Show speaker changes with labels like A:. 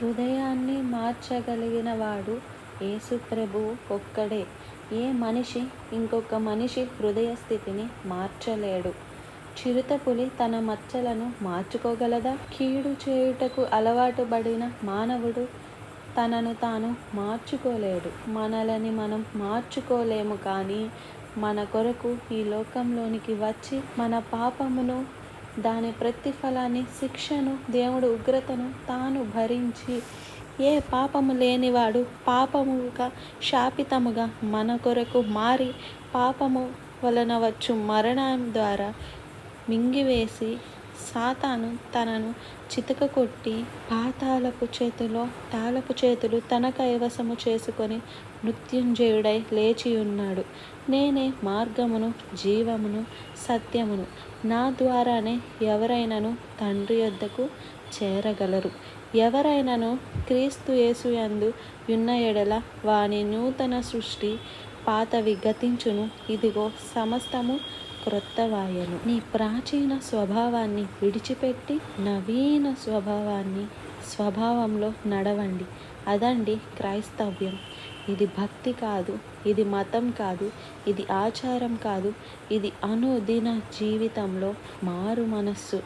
A: హృదయాన్ని మార్చగలిగిన వాడు యేసుప్రభువు ఒక్కడే. ఏ మనిషి ఇంకొక మనిషి హృదయ స్థితిని మార్చలేడు. చిరుతపులి తన మచ్చలను మార్చుకోగలదా? కీడు చేయుటకు అలవాటు పడిన మానవుడు తనను తాను మార్చుకోలేడు. మనలని మనం మార్చుకోలేము కానీ మన కొరకు ఈ లోకంలోనికి వచ్చి మన పాపమును దాని ప్రతిఫలాన్ని శిక్షను దేవుడు ఉగ్రతను తాను భరించి ఏ పాపము లేనివాడు పాపముగా శాపితముగా మన కొరకు మారి పాపము వలన వచ్చు మరణం ద్వారా మింగివేసి సాతాను తనను చితక కొట్టి పాతాలపు చేతిలో తాళపు చేతులు తన కైవసము చేసుకొని మృత్యుంజయుడై లేచి ఉన్నాడు నేనే మార్గమును జీవమును సత్యమును. నా ద్వారానే ఎవరైనాను తండ్రి యొద్దకు చేరగలరు. ఎవరైనాను క్రీస్తు యేసు యందు యున్న ఎడల వాని నూతన సృష్టి పాతవి గతించును. ఇదిగో సమస్తము క్రొత్తవాయెను నీ ప్రాచీన స్వభావాన్ని విడిచిపెట్టి నవీన స్వభావాన్ని స్వభావంలో నడవండి. అదండి క్రైస్తవ్యం. ఇది భక్తి కాదు ఇది మతం కాదు ఇది ఆచారం కాదు ఇది అనుదిన జీవితంలో మారు మనస్సు.